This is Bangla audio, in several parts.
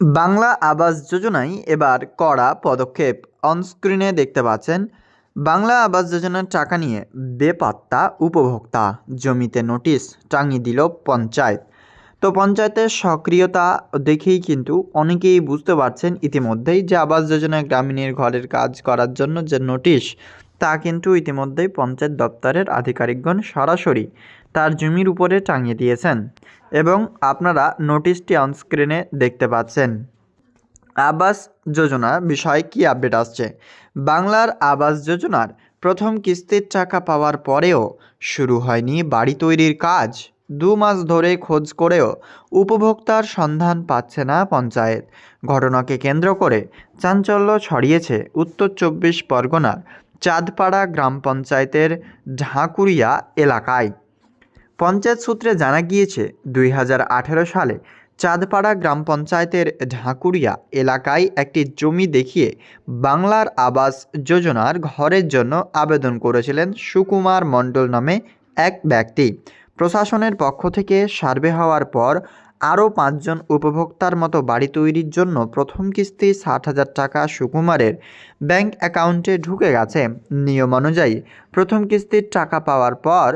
বাংলা আবাস যোজনায় এবার কড়া পদক্ষেপ। অনস্ক্রিনে দেখতে পাচ্ছেন, বাংলা আবাস যোজনার টাকা নিয়ে বেপাত্তা উপভোক্তা। জমিতে নোটিশ টাঙিয়ে দিল পঞ্চায়েত। তো পঞ্চায়েতের সক্রিয়তা দেখেই কিন্তু অনেকেই বুঝতে পারছেন ইতিমধ্যেই যে আবাস যোজনায় গ্রামীণের ঘরের কাজ করার জন্য যে নোটিশ তা কিন্তু ইতিমধ্যেই পঞ্চায়েত দপ্তরের আধিকারিকগণ সরাসরি তার জমির উপরে টাঙিয়ে দিয়েছেন এবং আপনারা নোটিশটি অনস্ক্রিনে দেখতে পাচ্ছেন। আবাস যোজনা বিষয়ে কি আপডেট আসছে? বাংলার আবাস যোজনার প্রথম কিস্তির টাকা পাওয়ার পরেও শুরু হয়নি বাড়ি তৈরির কাজ। দু মাস ধরে খোঁজ করেও উপভোক্তার সন্ধান পাচ্ছে না পঞ্চায়েত। ঘটনাকে কেন্দ্র করে চাঞ্চল্য ছড়িয়েছে উত্তর চব্বিশ পরগনার চাঁদপাড়া গ্রাম পঞ্চায়েতের ঢাকুরিয়া এলাকায়। পঞ্চায়েত সূত্রে জানা গিয়েছে, দুই হাজার আঠেরো সালে চাঁদপাড়া গ্রাম পঞ্চায়েতের ঢাকুরিয়া এলাকায় একটি জমি দেখিয়ে বাংলার আবাস যোজনার ঘরের জন্য আবেদন করেছিলেন সুকুমার মণ্ডল নামে এক ব্যক্তি। প্রশাসনের পক্ষ থেকে সার্ভে হওয়ার পর আরও পাঁচজন উপভোক্তার মতো বাড়ি তৈরির জন্য প্রথম কিস্তি ষাট হাজার টাকা সুকুমারের ব্যাংক অ্যাকাউন্টে ঢুকে গেছে। নিয়ম অনুযায়ী প্রথম কিস্তির টাকা পাওয়ার পর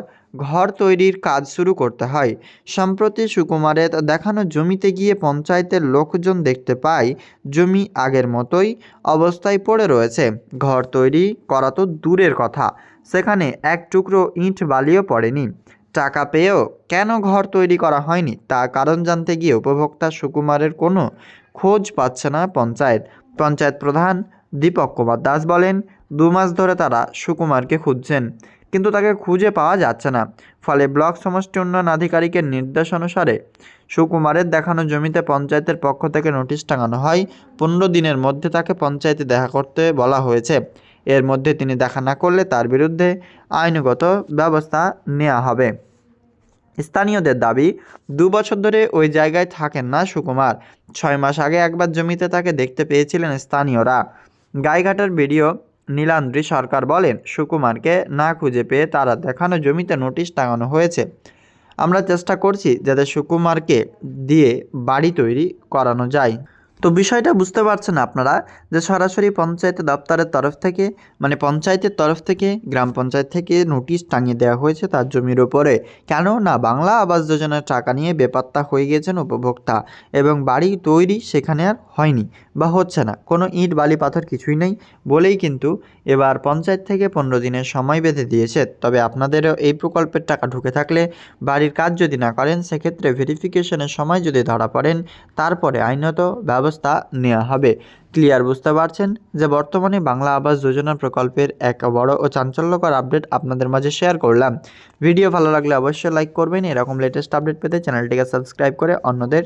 ঘর তৈরির কাজ শুরু করতে হয়। সম্প্রতি সুকুমারের দেখানো জমিতে গিয়ে পঞ্চায়েতের লোকজন দেখতে পায়, জমি আগের মতোই অবস্থায় পড়ে রয়েছে। ঘর তৈরি করা তো দূরের কথা, সেখানে এক টুকরো ইট বালিও পড়েনি। টাকা পেয়েও কেন ঘর তৈরি করা হয়নি? তা কারণ জানতে গিয়ে উপভোক্তা সুকুমারের কোনো খোঁজ পাচ্ছে না পঞ্চায়েত। পঞ্চায়েত প্রধান দীপক কুমার দাস বলেন, দু মাস ধরে তারা সুকুমারকে খুঁজছেন, কিন্তু তাকে খুঁজে পাওয়া যাচ্ছে না। ফলে ব্লক সমষ্টি উন্নয়ন আধিকারিকের নির্দেশ অনুসারে সুকুমারের দেখানো জমিতে পঞ্চায়েতের পক্ষ থেকে নোটিশ টাঙানো হয়। পনেরো দিনের মধ্যে তাকে পঞ্চায়েতে দেখা করতে বলা হয়েছে। এর মধ্যে তিনি দেখা না করলে তার বিরুদ্ধে আইনগত ব্যবস্থা নেওয়া হবে। স্থানীয়দের দাবি, দু বছর ধরে ওই জায়গায় থাকেন না সুকুমার। ছয় মাস আগে একবার জমিতে তাকে দেখতে পেয়েছিলেন স্থানীয়রা। গাইঘাটার ভিডিও নীলান্দ্রি সরকার বলেন, সুকুমারকে না খুঁজে পেয়ে তারা দেখানো জমিতে নোটিশ টাঙানো হয়েছে। আমরা চেষ্টা করছি যাতে সুকুমারকে দিয়ে বাড়ি তৈরি করানো যায়। তো বিষয়টা বুঝতে পারছেন আপনারা যে সরাসরি পঞ্চায়েত দপ্তরের তরফ থেকে মানে পঞ্চায়েতের তরফ থেকে, গ্রাম পঞ্চায়েত থেকে নোটিশ টাঙিয়ে দেওয়া হয়েছে তার জমির ওপরে কেন না বাংলা আবাস যোজনার টাকা নিয়ে বেপাত্তা হয়ে গেছেন উপভোক্তা এবং বাড়ি তৈরি সেখানে আর হয়নি। বা হচ্ছে না। কোনো ইট, বালি, পাথর কিছুই নেই বলেই কিন্তু এবার পঞ্চায়েত থেকে পনেরো দিনের সময় বেঁধে দিয়েছে। তবে আপনাদেরও এই প্রকল্পের টাকা ঢুকে থাকলে বাড়ির কাজ যদি না করেন, সেক্ষেত্রে ভেরিফিকেশনের সময় যদি ধরা পড়েন, তারপরে আইনত ব্যবস্থা নেওয়া হবে। ক্লিয়ার বুঝতে পারছেন? যে বর্তমানে বাংলা আবাস যোজনা প্রকল্পের এক বড় ও চাঞ্চল্যকর আপডেট আপনাদের মাঝে শেয়ার করলাম। ভিডিও ভালো লাগলে অবশ্যই লাইক করবেন। এরকম লেটেস্ট আপডেট পেতে চ্যানেলটিকে সাবস্ক্রাইব করে অন্যদের